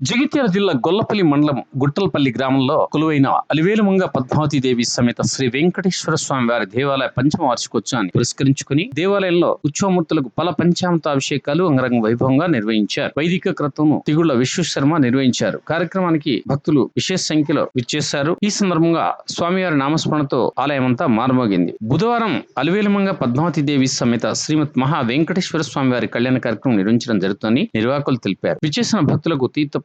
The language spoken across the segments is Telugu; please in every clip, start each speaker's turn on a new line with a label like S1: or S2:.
S1: జగిత్యాల జిల్లా గొల్లపల్లి మండలం గుట్టలపల్లి గ్రామంలో కొలువైన అలివేలుమంగ పద్మావతి దేవి సమేత శ్రీ వెంకటేశ్వర స్వామి వారి దేవాలయ పంచమ వార్షికోత్సవాన్ని పురస్కరించుకుని దేవాలయంలో ఉత్సవమూర్తులకు పల పంచామృతాభిషేకాలు అంగరంగ వైభవంగా నిర్వహించారు. వైదిక క్రతువును తిగుళ్ళ విశ్వశర్మ నిర్వహించారు. కార్యక్రమానికి భక్తులు విశేష సంఖ్యలో విచ్చేశారు. ఈ సందర్భంగా స్వామివారి నామస్మరణతో ఆలయమంతా మారుమోగింది. బుధవారం అలివేలుమంగ పద్మావతి దేవి సమేత శ్రీమత్ మహా వెంకటేశ్వర స్వామి వారి కళ్యాణ కార్యక్రమం నిర్వహించడం జరుగుతుందని నిర్వాహకులు తెలిపారు. విచ్చేసిన భక్తులకు తీర్థ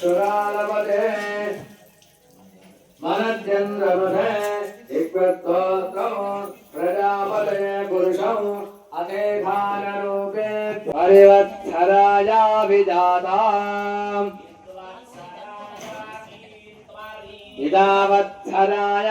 S2: సూర్యాయ చక్షురాలపతే మనద్యంద్రమధే దిగ్వత్వోత్రం ప్రజాపతే పురుషం అతేధానరూపే పరివత్సరాయా విజాతాం ఇదావత్సరాయ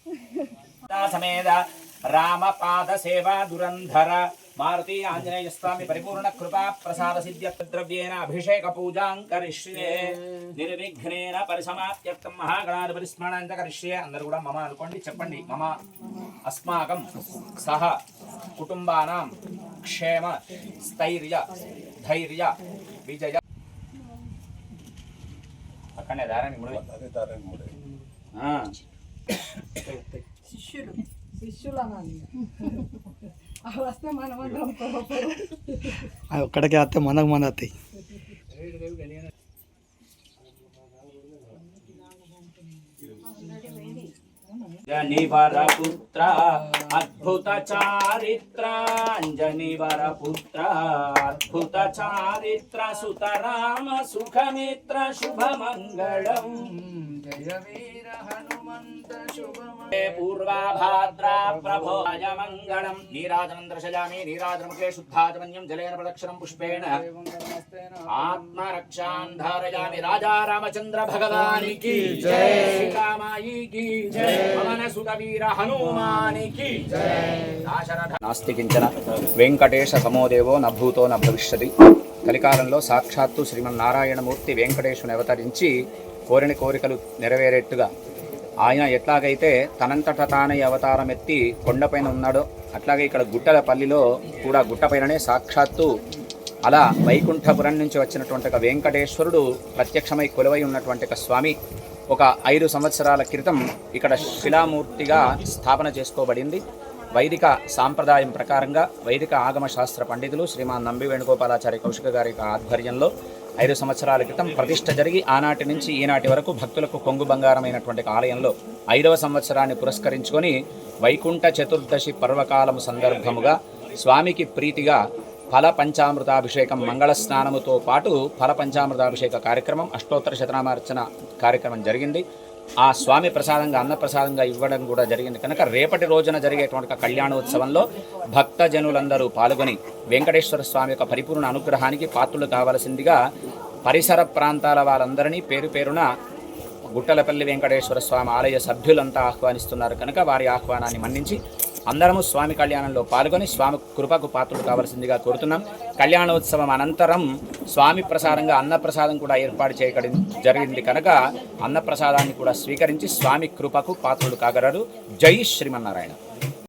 S2: అత్యంత
S3: సమేత రామపాద సేవా దురంధర మారుతి ఆంజనేయ స్వామి పరిపూర్ణ కృపా ప్రసాద సిద్ధ్య ద్రవ్యేన అభిషేక పూజాం కరిష్యే నిర్విఘ్నేన పరిసమాప్త్యర్థం మహాగణాధిపతి స్మరణం చ కరిష్యే అందరూ కూడా మమ అనుకోండి చెప్పండి మమ అస్మాకం సహ కుటుంబానాం క్షేమ స్థైర్య ధైర్య విజయ అక్కడనే దారాన్ని ముడి ఆ.
S4: శిష్యులు. శిష్యులు అనాలి అవి వస్తే మనం
S5: అవి ఒక్కడికి వస్తే మనకు మన వస్తాయి.
S3: జనివర పుత్ర అద్భుత చారిత్ర జనివర పుత్ర అద్భుత చారిత్ర సుతరామ సుఖమిత్ర శుభమంగళం. పూర్వాభాద్రా ప్రభోజ మంగళం నీరాజనం దర్శయామి నీరాజనముఖే శుద్ధాజమన్యం జలేన ప్రదక్షిణం పుష్పేణ. ఆత్మరక్షాన్ ధారయామి రాజా రామచంద్ర భగవానికి జై. సీతామాయి కి జై. పవన సుత వీర హనుమానికి దాశరథ నాస్తి కించన. వెంకటేశ సమోదేవో న భూతో న భవిష్యతి. కలికాలంలో సాక్షాత్తు శ్రీమన్నారాయణమూర్తి వెంకటేశుని అవతరించి కోరిన కోరికలు నెరవేరేట్టుగా ఆయన ఎట్లాగైతే తనంతట తానే అవతారం ఎత్తి కొండపైన ఉన్నాడో అట్లాగే ఇక్కడ గుట్టల పల్లిలో కూడా గుట్టపైననే సాక్షాత్తు అలా వైకుంఠపురం నుంచి వచ్చినటువంటి ఒక వెంకటేశ్వరుడు ప్రత్యక్షమై కొలువై ఉన్నటువంటి ఒక స్వామి ఒక ఐదు సంవత్సరాల క్రితం ఇక్కడ శిలామూర్తిగా స్థాపన చేసుకోబడింది. వైదిక సాంప్రదాయం ప్రకారంగా వైదిక ఆగమ శాస్త్ర పండితులు శ్రీమాన్ నంబి వేణుగోపాలాచార్య కౌశిక గారి ఆధ్వర్యంలో ఐదు సంవత్సరాల క్రితం ప్రతిష్ట జరిగి ఆనాటి నుంచి ఈనాటి వరకు భక్తులకు కొంగు బంగారమైనటువంటి ఆలయంలో ఐదవ సంవత్సరాన్ని పురస్కరించుకొని వైకుంఠ చతుర్దశి పర్వకాలం సందర్భముగా స్వామికి ప్రీతిగా ఫల పంచామృతాభిషేకం మంగళ స్నానముతో పాటు ఫల పంచామృతాభిషేక కార్యక్రమం అష్టోత్తర శతనామార్చన కార్యక్రమం జరిగింది. ఆ స్వామి ప్రసాదంగా అన్నప్రసాదంగా ఇవ్వడం కూడా జరిగింది. కనుక రేపటి రోజున జరిగేటువంటి కళ్యాణోత్సవంలో భక్తజనులందరూ పాల్గొని వెంకటేశ్వర స్వామి యొక్క పరిపూర్ణ అనుగ్రహానికి పాత్రులు కావలసిందిగా పరిసర ప్రాంతాల వారందరినీ పేరు పేరున గుట్టలపల్లి వెంకటేశ్వర స్వామి ఆలయ సభ్యులంతా ఆహ్వానిస్తున్నారు. కనుక వారి ఆహ్వానాన్ని మన్నించి అందరము స్వామి కళ్యాణంలో పాల్గొని స్వామి కృపకు పాత్రలు కావాల్సిందిగా కోరుతున్నాం. కళ్యాణోత్సవం అనంతరం స్వామి ప్రసాదంగా అన్నప్రసాదం కూడా ఏర్పాటు చేయడం జరిగింది కనుక అన్నప్రసాదాన్ని కూడా స్వీకరించి స్వామి కృపకు పాత్రలు కాగలరు. జై శ్రీమన్నారాయణ.